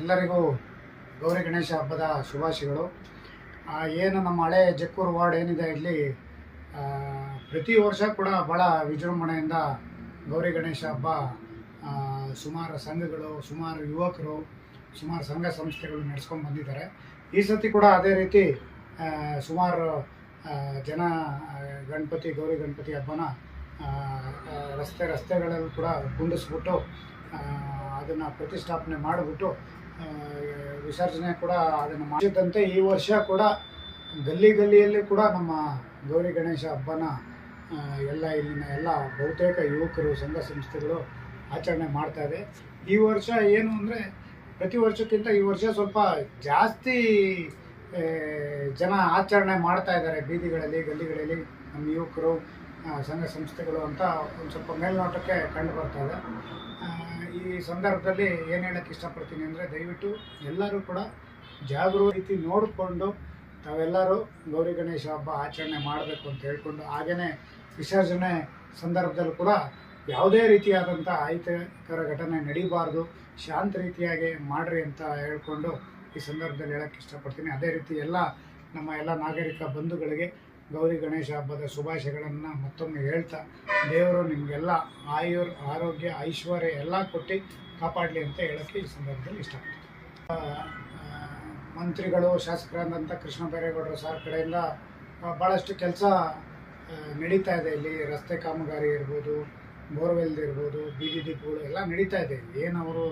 ಎಲ್ಲರಿಗೂ ಗೌರಿ ಗಣೇಶ ಹಬ್ಬದ ಶುಭಾಶಯಗಳು. ಏನು ನಮ್ಮ ಹಳೆ ಜಕ್ಕೂರು ವಾರ್ಡ್ ಏನಿದೆ ಇಲ್ಲಿ ಪ್ರತಿ ವರ್ಷ ಕೂಡ ಭಾಳ ವಿಜೃಂಭಣೆಯಿಂದ ಗೌರಿ ಗಣೇಶ ಹಬ್ಬ ಸುಮಾರು ಸಂಘಗಳು, ಸುಮಾರು ಯುವಕರು, ಸುಮಾರು ಸಂಘ ಸಂಸ್ಥೆಗಳು ನಡೆಸ್ಕೊಂಡು ಬಂದಿದ್ದಾರೆ. ಈ ಸತಿ ಕೂಡ ಅದೇ ರೀತಿ ಸುಮಾರು ಜನ ಗಣಪತಿ, ಗೌರಿ ಗಣಪತಿ ಹಬ್ಬನ ರಸ್ತೆ ರಸ್ತೆಗಳಲ್ಲೂ ಕೂಡ ಕುಂಡಿಸ್ಬಿಟ್ಟು ಅದನ್ನು ಪ್ರತಿಷ್ಠಾಪನೆ ಮಾಡಿಬಿಟ್ಟು ವಿಸರ್ಜನೆ ಕೂಡ ಅದನ್ನು ಮಾಡಿದಂತೆ ಈ ವರ್ಷ ಕೂಡ ಗಲ್ಲಿ ಗಲ್ಲಿಯಲ್ಲಿ ಕೂಡ ನಮ್ಮ ಗೌರಿ ಗಣೇಶ ಹಬ್ಬನ ಎಲ್ಲ ಇಲ್ಲಿನ ಎಲ್ಲ ಬಹುತೇಕ ಯುವಕರು, ಸಂಘ ಸಂಸ್ಥೆಗಳು ಆಚರಣೆ ಮಾಡ್ತಾ ಇದೆ. ಈ ವರ್ಷ ಏನು ಅಂದರೆ ಪ್ರತಿ ವರ್ಷಕ್ಕಿಂತ ಈ ವರ್ಷ ಸ್ವಲ್ಪ ಜಾಸ್ತಿ ಜನ ಆಚರಣೆ ಮಾಡ್ತಾ ಇದ್ದಾರೆ ಬೀದಿಗಳಲ್ಲಿ, ಗಲ್ಲಿಗಳಲ್ಲಿ ನಮ್ಮ ಯುವಕರು ಸಂಘ ಸಂಸ್ಥೆಗಳು ಅಂತ ಒಂದು ಸ್ವಲ್ಪ ಮೇಲ್ನೋಟಕ್ಕೆ ಕಂಡು ಬರ್ತಾ ಇದೆ. ಈ ಸಂದರ್ಭದಲ್ಲಿ ಏನು ಹೇಳಕ್ಕೆ ಇಷ್ಟಪಡ್ತೀನಿ ಅಂದರೆ ದಯವಿಟ್ಟು ಎಲ್ಲರೂ ಕೂಡ ಜಾಗೃತಿ ನೋಡಿಕೊಂಡು ತಾವೆಲ್ಲರೂ ಗೌರಿ ಗಣೇಶ ಹಬ್ಬ ಆಚರಣೆ ಮಾಡಬೇಕು ಅಂತ ಹೇಳ್ಕೊಂಡು ಹಾಗೆಯೇ ವಿಸರ್ಜನೆ ಸಂದರ್ಭದಲ್ಲೂ ಕೂಡ ಯಾವುದೇ ರೀತಿಯಾದಂಥ ಅಹಿತಕರ ಘಟನೆ ನಡೀಬಾರ್ದು, ಶಾಂತ ರೀತಿಯಾಗಿ ಮಾಡ್ರಿ ಅಂತ ಹೇಳ್ಕೊಂಡು ಈ ಸಂದರ್ಭದಲ್ಲಿ ಹೇಳಕ್ಕೆ ಇಷ್ಟಪಡ್ತೀನಿ. ಅದೇ ರೀತಿ ಎಲ್ಲ ನಮ್ಮ ಎಲ್ಲ ನಾಗರಿಕ ಬಂಧುಗಳಿಗೆ ಗೌರಿ ಗಣೇಶ ಹಬ್ಬದ ಶುಭಾಶಯಗಳನ್ನು ಮತ್ತೊಮ್ಮೆ ಹೇಳ್ತಾ, ದೇವರು ನಿಮಗೆಲ್ಲ ಆಯುರ್ ಆರೋಗ್ಯ, ಐಶ್ವರ್ಯ ಎಲ್ಲ ಕೊಟ್ಟು ಕಾಪಾಡಲಿ ಅಂತ ಹೇಳೋಕ್ಕೆ ಈ ಸಂದರ್ಭದಲ್ಲಿ ಇಷ್ಟಪಡ್ತೀನಿ. ಮಂತ್ರಿಗಳು, ಶಾಸಕರಾದಂಥ ಕೃಷ್ಣ ಬೈರೇಗೌಡರು ಸಾರ್ ಕಡೆಯಿಂದ ಭಾಳಷ್ಟು ಕೆಲಸ ನಡೀತಾ ಇದೆ ಇಲ್ಲಿ. ರಸ್ತೆ ಕಾಮಗಾರಿ ಇರ್ಬೋದು, ಬೋರ್ವೆಲ್ ಇರ್ಬೋದು, ಬೀದಿ ದೀಪಗಳು ಎಲ್ಲ ನಡೀತಾ ಇದೆ. ಏನು ಅವರು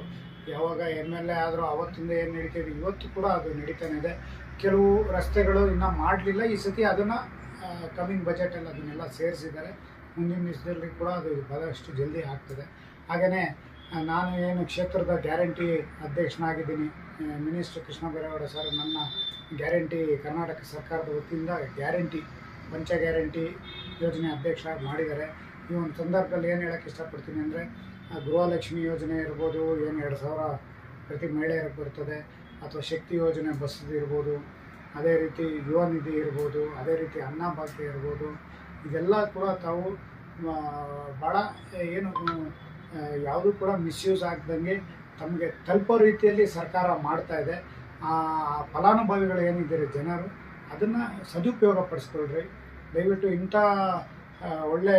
ಯಾವಾಗ ಎಂ ಎಲ್ ಎ ಆದರೂ ಅವತ್ತಿಂದ ಏನು ನಡೀತಾ ಇದೆ, ಇವತ್ತು ಕೂಡ ಅದು ನಡೀತಾನೆ ಇದೆ. ಕೆಲವು ರಸ್ತೆಗಳು ಇನ್ನೂ ಮಾಡಲಿಲ್ಲ. ಈ ಸತಿ ಅದನ್ನು ಕಮಿಂಗ್ ಬಜೆಟಲ್ಲಿ ಅದನ್ನೆಲ್ಲ ಸೇರಿಸಿದ್ದಾರೆ. ಮುಂದಿನ ದಿವಸದಲ್ಲಿ ಕೂಡ ಅದು ಬಹಳಷ್ಟು ಜಲ್ದಿ ಆಗ್ತದೆ. ಹಾಗೆಯೇ ನಾನು ಏನು ಕ್ಷೇತ್ರದ ಗ್ಯಾರಂಟಿ ಅಧ್ಯಕ್ಷನಾಗಿದ್ದೀನಿ. ಮಿನಿಸ್ಟರ್ ಕೃಷ್ಣ ಬೈರೇಗೌಡ ಸರ್ ನನ್ನ ಗ್ಯಾರಂಟಿ ಕರ್ನಾಟಕ ಸರ್ಕಾರದ ವತಿಯಿಂದ ಗ್ಯಾರಂಟಿ ಪಂಚ ಗ್ಯಾರಂಟಿ ಯೋಜನೆ ಅಧ್ಯಕ್ಷ ಮಾಡಿದ್ದಾರೆ. ಈ ಒಂದು ಸಂದರ್ಭದಲ್ಲಿ ಏನು ಹೇಳೋಕ್ಕೆ ಇಷ್ಟಪಡ್ತೀನಿ ಅಂದರೆ ಗೃಹಲಕ್ಷ್ಮಿ ಯೋಜನೆ ಇರ್ಬೋದು, ಏನು ಎರಡು ಸಾವಿರ ಪ್ರತಿ ಮಹಿಳೆಯರಿಗೆ ಬರ್ತದೆ, ಅಥವಾ ಶಕ್ತಿ ಯೋಜನೆ ಬಸ್ ಇರ್ಬೋದು ಅದೇ ರೀತಿ ಯುವ ನಿಧಿ ಇರ್ಬೋದು, ಅದೇ ರೀತಿ ಅನ್ನಭಾಗ್ಯ ಇರ್ಬೋದು, ಇದೆಲ್ಲ ಕೂಡ ತಾವು ಭಾಳ ಏನು ಯಾವುದೂ ಕೂಡ ಮಿಸ್ಯೂಸ್ ಆಗ್ದಂಗೆ ತಮಗೆ ತಲುಪೋ ರೀತಿಯಲ್ಲಿ ಸರ್ಕಾರ ಮಾಡ್ತಾ ಇದೆ. ಆ ಫಲಾನುಭವಿಗಳು ಏನಿದ್ದಾರೆ ಜನರು, ಅದನ್ನು ಸದುಪಯೋಗ ಪಡಿಸ್ಕೊಳ್ರಿ. ದಯವಿಟ್ಟು ಇಂಥ ಒಳ್ಳೆ